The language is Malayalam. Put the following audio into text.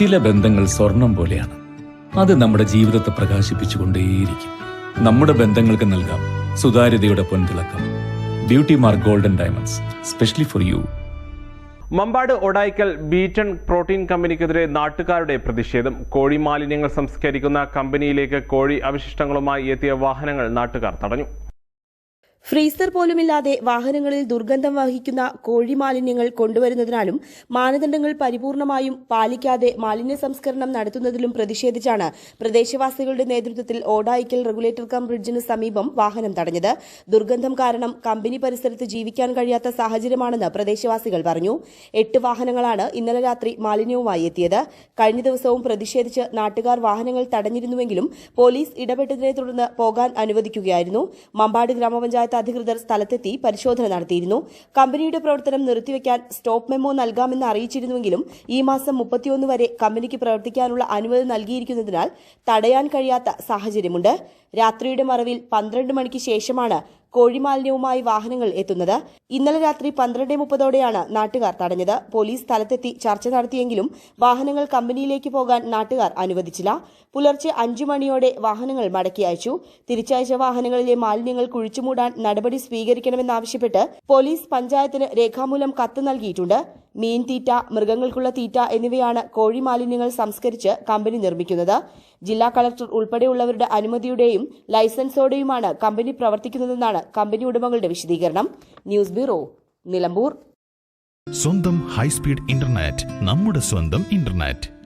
ചില ബന്ധങ്ങൾ സ്വർണം പോലെയാണ്. അത് നമ്മുടെ ജീവിതത്തെ പ്രകാശിപ്പിച്ചുകൊണ്ടേയിരിക്കും. നമ്മുടെ ബന്ധങ്ങൾക്ക് നൽകാം സുതാര്യതയുടെ പൊൻതിളക്കം. Beauty mark golden diamonds specially for you Mambad Odayikkal Beeton protein കമ്പനിക്കെതിരെ നാട്ടുകാരുടെ പ്രതിഷേധം. കോഴി മാലിന്യങ്ങൾ സംസ്കരിക്കുന്ന കമ്പനിയിലേക്ക് കോഴി അവശിഷ്ടങ്ങളുമായി എത്തിയ വാഹനങ്ങൾ നാട്ടുകാർ തടഞ്ഞു. ഫ്രീസർ പോലുമില്ലാതെ വാഹനങ്ങളിൽ ദുർഗന്ധം വഹിക്കുന്ന കോഴി മാലിന്യങ്ങൾ കൊണ്ടുവരുന്നതിനാലും മാനദണ്ഡങ്ങൾ പരിപൂർണമായും പാലിക്കാതെ മാലിന്യ സംസ്കരണം നടത്തുന്നതിലും പ്രതിഷേധിച്ചാണ് പ്രദേശവാസികളുടെ നേതൃത്വത്തിൽ ഓടായിക്കൽ റെഗുലേറ്റർ കം ബ്രിഡ്ജിന് സമീപം വാഹനം തടഞ്ഞത്. ദുർഗന്ധം കാരണം കമ്പനി പരിസരത്ത് ജീവിക്കാൻ കഴിയാത്ത സാഹചര്യമാണെന്ന് പ്രദേശവാസികൾ പറഞ്ഞു. എട്ട് വാഹനങ്ങളാണ് ഇന്നലെ രാത്രി മാലിന്യവുമായി എത്തിയത്. കഴിഞ്ഞ ദിവസവും പ്രതിഷേധിച്ച് നാട്ടുകാർ വാഹനങ്ങൾ തടഞ്ഞിരുന്നുവെങ്കിലും പോലീസ് ഇടപെട്ടതിനെ തുടർന്ന് പോകാൻ അനുവദിക്കുകയായിരുന്നു. മമ്പാട് ഗ്രാമപഞ്ചായത്ത് അധികൃതർ സ്ഥലത്തെത്തി പരിശോധന നടത്തിയിരുന്നു. കമ്പനിയുടെ പ്രവർത്തനം നിർത്തിവെക്കാൻ സ്റ്റോപ്പ് മെമ്മോ നൽകാമെന്ന് അറിയിച്ചിരുന്നുവെങ്കിലും ഈ മാസം മുപ്പത്തിയൊന്ന് വരെ കമ്പനിക്ക് പ്രവർത്തിക്കാനുള്ള അനുമതി നൽകിയിരിക്കുന്നതിനാൽ തടയാൻ കഴിയാത്ത സാഹചര്യമുണ്ട്. രാത്രിയുടെ മറവിൽ പന്ത്രണ്ട് മണിക്ക് ശേഷമാണ് കോഴിമാലിന്യവുമായി വാഹനങ്ങൾ എത്തുന്നത്. ഇന്നലെ രാത്രി പന്ത്രണ്ട് മുപ്പതോടെയാണ് നാട്ടുകാർ തടഞ്ഞത്. പോലീസ് സ്ഥലത്തെത്തി ചർച്ച നടത്തിയെങ്കിലും വാഹനങ്ങൾ കമ്പനിയിലേക്ക് പോകാൻ നാട്ടുകാർ അനുവദിച്ചില്ല. പുലർച്ചെ അഞ്ചു മണിയോടെ വാഹനങ്ങൾ മടക്കി അയച്ചു. തിരിച്ചയച്ച വാഹനങ്ങളിലെ മാലിന്യങ്ങൾ കുഴിച്ചുമൂടാൻ നടപടി സ്വീകരിക്കണമെന്നാവശ്യപ്പെട്ട് പോലീസ് പഞ്ചായത്തിന് രേഖാമൂലം കത്ത് നൽകിയിട്ടുണ്ട്. മീൻ തീറ്റ മൃഗങ്ങൾക്കുള്ള തീറ്റ എന്നിവയാണ് കോഴി മാലിന്യങ്ങൾ സംസ്കരിച്ച് കമ്പനി നിർമ്മിക്കുന്നത്. ജില്ലാ കളക്ടർ ഉൾപ്പെടെയുള്ളവരുടെ അനുമതിയുടെയും ലൈസൻസോടെയുമാണ് കമ്പനി പ്രവർത്തിക്കുന്നതെന്നാണ് കമ്പനി ഉടമകളുടെ വിശദീകരണം. News bureau Nilambur. സ്വന്തം ഹൈസ്പീഡ് ഇന്റർനെറ്റ് നമ്മുടെ സ്വന്തം ഇന്റർനെറ്റ്.